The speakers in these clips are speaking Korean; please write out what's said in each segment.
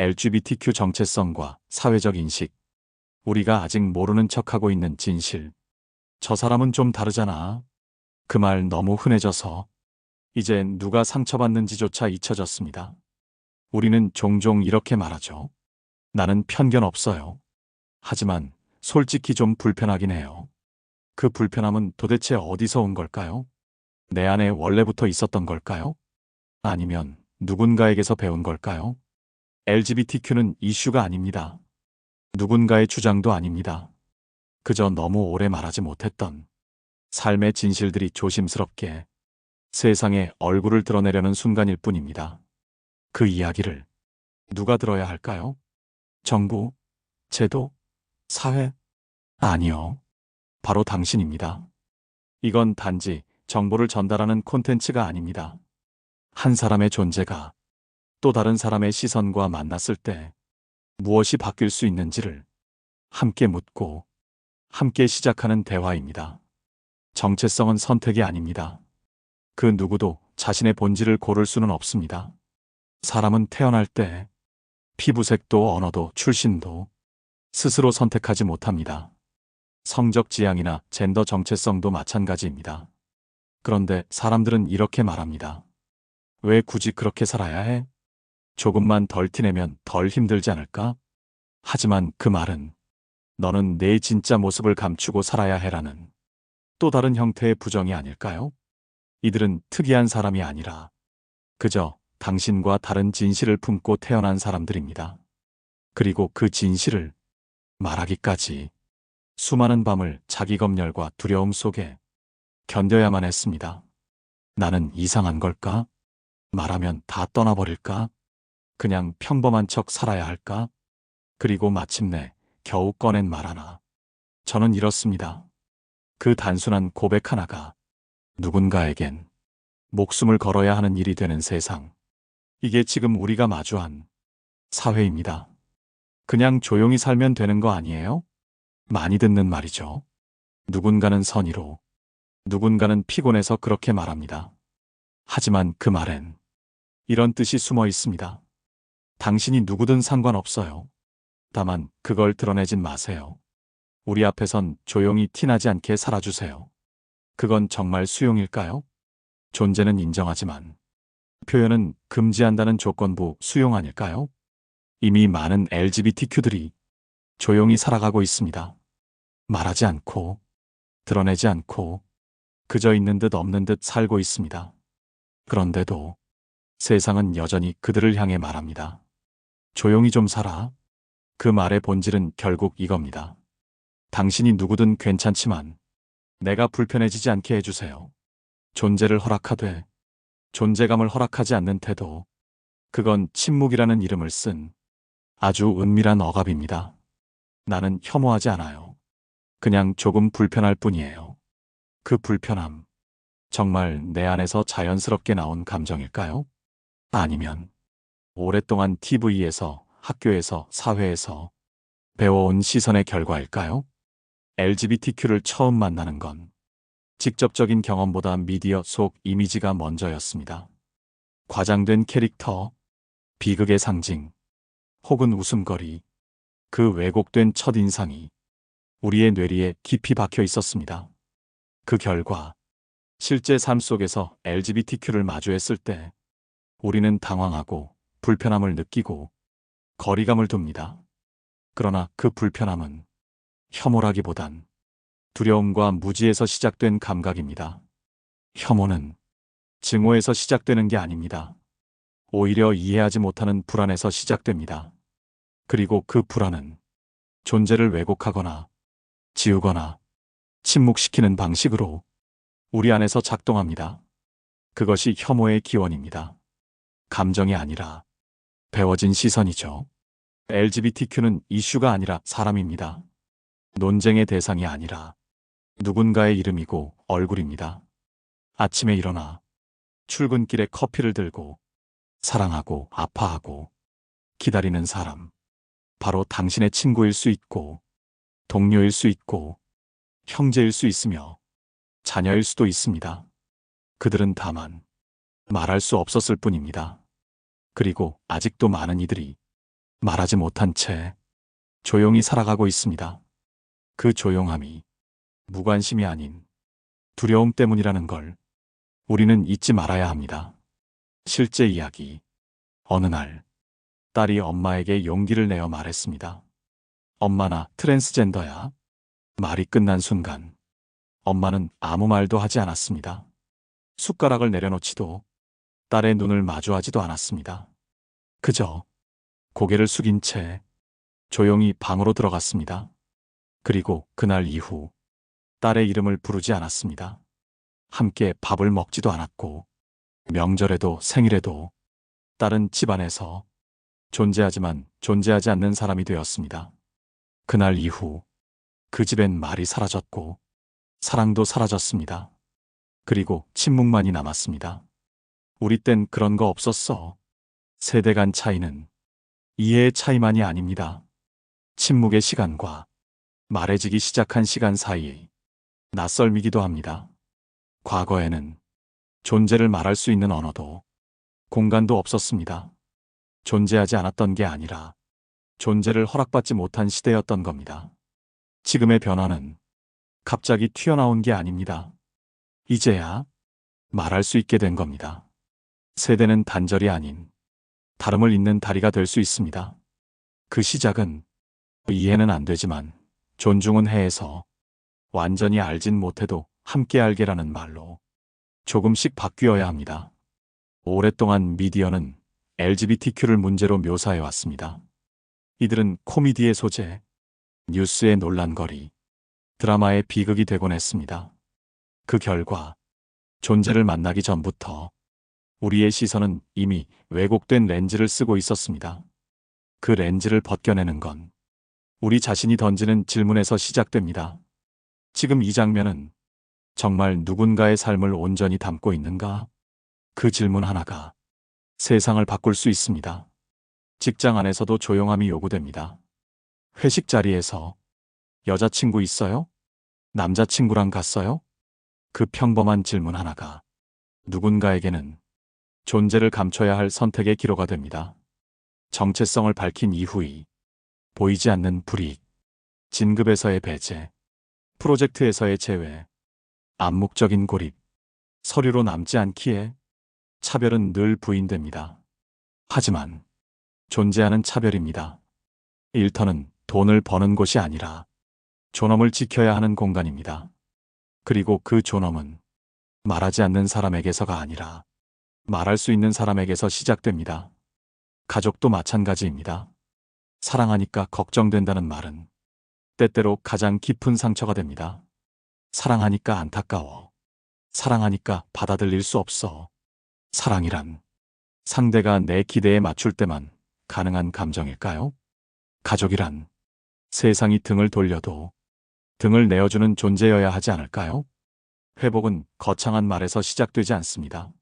LGBTQ 정체성과 사회적 인식, 우리가 아직 모르는 척하고 있는 진실. 저 사람은 좀 다르잖아. 그 말 너무 흔해져서 이제 누가 상처받는지조차 잊혀졌습니다. 우리는 종종 이렇게 말하죠. 나는 편견 없어요. 하지만 솔직히 좀 불편하긴 해요. 그 불편함은 도대체 어디서 온 걸까요? 내 안에 원래부터 있었던 걸까요? 아니면 누군가에게서 배운 걸까요? LGBTQ는 이슈가 아닙니다. 누군가의 주장도 아닙니다. 그저 너무 오래 말하지 못했던 삶의 진실들이 조심스럽게 세상에 얼굴을 드러내려는 순간일 뿐입니다. 그 이야기를 누가 들어야 할까요? 정부, 제도, 사회? 아니요. 바로 당신입니다. 이건 단지 정보를 전달하는 콘텐츠가 아닙니다. 한 사람의 존재가 또 다른 사람의 시선과 만났을 때 무엇이 바뀔 수 있는지를 함께 묻고 함께 시작하는 대화입니다. 정체성은 선택이 아닙니다. 그 누구도 자신의 본질을 고를 수는 없습니다. 사람은 태어날 때 피부색도 언어도 출신도 스스로 선택하지 못합니다. 성적 지향이나 젠더 정체성도 마찬가지입니다. 그런데 사람들은 이렇게 말합니다. 왜 굳이 그렇게 살아야 해? 조금만 덜 티내면 덜 힘들지 않을까? 하지만 그 말은 너는 내 진짜 모습을 감추고 살아야 해라는 또 다른 형태의 부정이 아닐까요? 이들은 특이한 사람이 아니라 그저 당신과 다른 진실을 품고 태어난 사람들입니다. 그리고 그 진실을 말하기까지 수많은 밤을 자기 검열과 두려움 속에 견뎌야만 했습니다. 나는 이상한 걸까? 말하면 다 떠나버릴까? 그냥 평범한 척 살아야 할까? 그리고 마침내 겨우 꺼낸 말 하나. 저는 이렇습니다. 그 단순한 고백 하나가 누군가에겐 목숨을 걸어야 하는 일이 되는 세상. 이게 지금 우리가 마주한 사회입니다. 그냥 조용히 살면 되는 거 아니에요? 많이 듣는 말이죠. 누군가는 선의로, 누군가는 피곤해서 그렇게 말합니다. 하지만 그 말엔 이런 뜻이 숨어 있습니다. 당신이 누구든 상관없어요. 다만 그걸 드러내진 마세요. 우리 앞에선 조용히 티나지 않게 살아주세요. 그건 정말 수용일까요? 존재는 인정하지만 표현은 금지한다는 조건부 수용 아닐까요? 이미 많은 LGBTQ들이 조용히 살아가고 있습니다. 말하지 않고, 드러내지 않고, 그저 있는 듯 없는 듯 살고 있습니다. 그런데도 세상은 여전히 그들을 향해 말합니다. 조용히 좀 살아. 그 말의 본질은 결국 이겁니다. 당신이 누구든 괜찮지만 내가 불편해지지 않게 해주세요. 존재를 허락하되 존재감을 허락하지 않는 태도. 그건 침묵이라는 이름을 쓴 아주 은밀한 억압입니다. 나는 혐오하지 않아요. 그냥 조금 불편할 뿐이에요. 그 불편함. 정말 내 안에서 자연스럽게 나온 감정일까요? 아니면 오랫동안 TV에서, 학교에서, 사회에서 배워온 시선의 결과일까요? LGBTQ를 처음 만나는 건 직접적인 경험보다 미디어 속 이미지가 먼저였습니다. 과장된 캐릭터, 비극의 상징, 혹은 웃음거리, 그 왜곡된 첫인상이 우리의 뇌리에 깊이 박혀 있었습니다. 그 결과 실제 삶 속에서 LGBTQ를 마주했을 때 우리는 당황하고 불편함을 느끼고 거리감을 둡니다. 그러나 그 불편함은 혐오라기보단 두려움과 무지에서 시작된 감각입니다. 혐오는 증오에서 시작되는 게 아닙니다. 오히려 이해하지 못하는 불안에서 시작됩니다. 그리고 그 불안은 존재를 왜곡하거나 지우거나 침묵시키는 방식으로 우리 안에서 작동합니다. 그것이 혐오의 기원입니다. 감정이 아니라 배워진 시선이죠. LGBTQ는 이슈가 아니라 사람입니다. 논쟁의 대상이 아니라 누군가의 이름이고 얼굴입니다. 아침에 일어나 출근길에 커피를 들고 사랑하고 아파하고 기다리는 사람. 바로 당신의 친구일 수 있고 동료일 수 있고 형제일 수 있으며 자녀일 수도 있습니다. 그들은 다만 말할 수 없었을 뿐입니다. 그리고 아직도 많은 이들이 말하지 못한 채 조용히 살아가고 있습니다. 그 조용함이 무관심이 아닌 두려움 때문이라는 걸 우리는 잊지 말아야 합니다. 실제 이야기. 어느 날 딸이 엄마에게 용기를 내어 말했습니다. 엄마 나 트랜스젠더야. 말이 끝난 순간 엄마는 아무 말도 하지 않았습니다. 숟가락을 내려놓지도 딸의 눈을 마주하지도 않았습니다. 그저 고개를 숙인 채 조용히 방으로 들어갔습니다. 그리고 그날 이후 딸의 이름을 부르지 않았습니다. 함께 밥을 먹지도 않았고 명절에도 생일에도 딸은 집안에서 존재하지만 존재하지 않는 사람이 되었습니다. 그날 이후 그 집엔 말이 사라졌고 사랑도 사라졌습니다. 그리고 침묵만이 남았습니다. 우리 땐 그런 거 없었어. 세대 간 차이는 이해의 차이만이 아닙니다. 침묵의 시간과 말해지기 시작한 시간 사이의 낯설미기도 합니다. 과거에는 존재를 말할 수 있는 언어도 공간도 없었습니다. 존재하지 않았던 게 아니라 존재를 허락받지 못한 시대였던 겁니다. 지금의 변화는 갑자기 튀어나온 게 아닙니다. 이제야 말할 수 있게 된 겁니다. 세대는 단절이 아닌 다름을 잇는 다리가 될 수 있습니다. 그 시작은 이해는 안 되지만 존중은 해에서 완전히 알진 못해도 함께 알게라는 말로 조금씩 바뀌어야 합니다. 오랫동안 미디어는 LGBTQ를 문제로 묘사해 왔습니다. 이들은 코미디의 소재, 뉴스의 논란거리, 드라마의 비극이 되곤 했습니다. 그 결과 존재를 만나기 전부터 우리의 시선은 이미 왜곡된 렌즈를 쓰고 있었습니다. 그 렌즈를 벗겨내는 건 우리 자신이 던지는 질문에서 시작됩니다. 지금 이 장면은 정말 누군가의 삶을 온전히 담고 있는가? 그 질문 하나가 세상을 바꿀 수 있습니다. 직장 안에서도 조용함이 요구됩니다. 회식 자리에서 여자친구 있어요? 남자친구랑 갔어요? 그 평범한 질문 하나가 누군가에게는 존재를 감춰야 할 선택의 기로가 됩니다. 정체성을 밝힌 이후의 보이지 않는 불이익, 진급에서의 배제, 프로젝트에서의 제외, 암묵적인 고립, 서류로 남지 않기에 차별은 늘 부인됩니다. 하지만 존재하는 차별입니다. 일터는 돈을 버는 곳이 아니라 존엄을 지켜야 하는 공간입니다. 그리고 그 존엄은 말하지 않는 사람에게서가 아니라 말할 수 있는 사람에게서 시작됩니다. 가족도 마찬가지입니다. 사랑하니까 걱정된다는 말은 때때로 가장 깊은 상처가 됩니다. 사랑하니까 안타까워. 사랑하니까 받아들일 수 없어. 사랑이란 상대가 내 기대에 맞출 때만 가능한 감정일까요? 가족이란 세상이 등을 돌려도 등을 내어주는 존재여야 하지 않을까요? 회복은 거창한 말에서 시작되지 않습니다.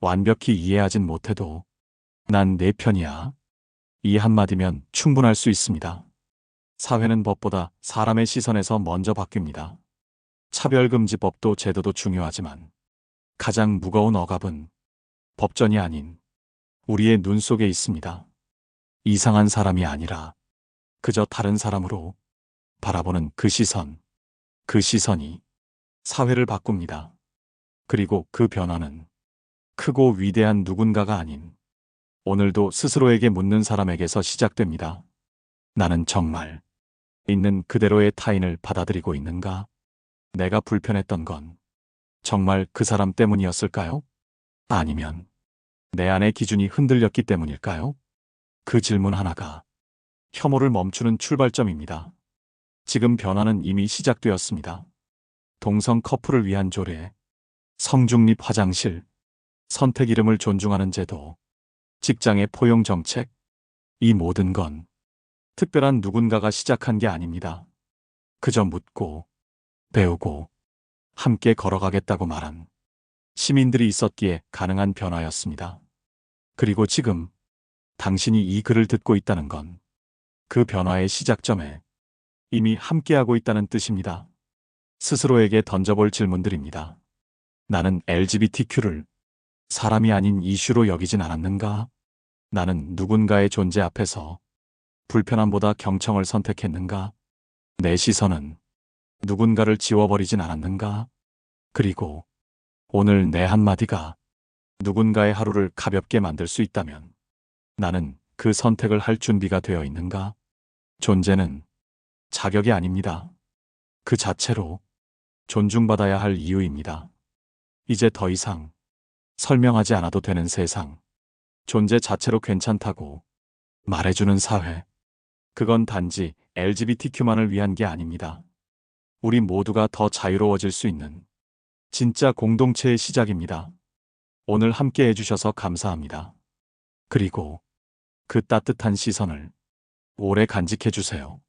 완벽히 이해하진 못해도 난 내 편이야. 이 한마디면 충분할 수 있습니다. 사회는 법보다 사람의 시선에서 먼저 바뀝니다. 차별금지법도 제도도 중요하지만 가장 무거운 억압은 법전이 아닌 우리의 눈 속에 있습니다. 이상한 사람이 아니라 그저 다른 사람으로 바라보는 그 시선, 그 시선이 사회를 바꿉니다. 그리고 그 변화는 크고 위대한 누군가가 아닌 오늘도 스스로에게 묻는 사람에게서 시작됩니다. 나는 정말 있는 그대로의 타인을 받아들이고 있는가? 내가 불편했던 건 정말 그 사람 때문이었을까요? 아니면 내 안의 기준이 흔들렸기 때문일까요? 그 질문 하나가 혐오를 멈추는 출발점입니다. 지금 변화는 이미 시작되었습니다. 동성 커플을 위한 조례, 성중립 화장실, 선택 이름을 존중하는 제도, 직장의 포용 정책, 이 모든 건 특별한 누군가가 시작한 게 아닙니다. 그저 묻고, 배우고, 함께 걸어가겠다고 말한 시민들이 있었기에 가능한 변화였습니다. 그리고 지금 당신이 이 글을 듣고 있다는 건 그 변화의 시작점에 이미 함께하고 있다는 뜻입니다. 스스로에게 던져볼 질문들입니다. 나는 LGBTQ를 사람이 아닌 이슈로 여기진 않았는가? 나는 누군가의 존재 앞에서 불편함보다 경청을 선택했는가? 내 시선은 누군가를 지워버리진 않았는가? 그리고 오늘 내 한마디가 누군가의 하루를 가볍게 만들 수 있다면 나는 그 선택을 할 준비가 되어 있는가? 존재는 자격이 아닙니다. 그 자체로 존중받아야 할 이유입니다. 이제 더 이상 설명하지 않아도 되는 세상. 존재 자체로 괜찮다고 말해주는 사회. 그건 단지 LGBTQ만을 위한 게 아닙니다. 우리 모두가 더 자유로워질 수 있는 진짜 공동체의 시작입니다. 오늘 함께 해주셔서 감사합니다. 그리고 그 따뜻한 시선을 오래 간직해주세요.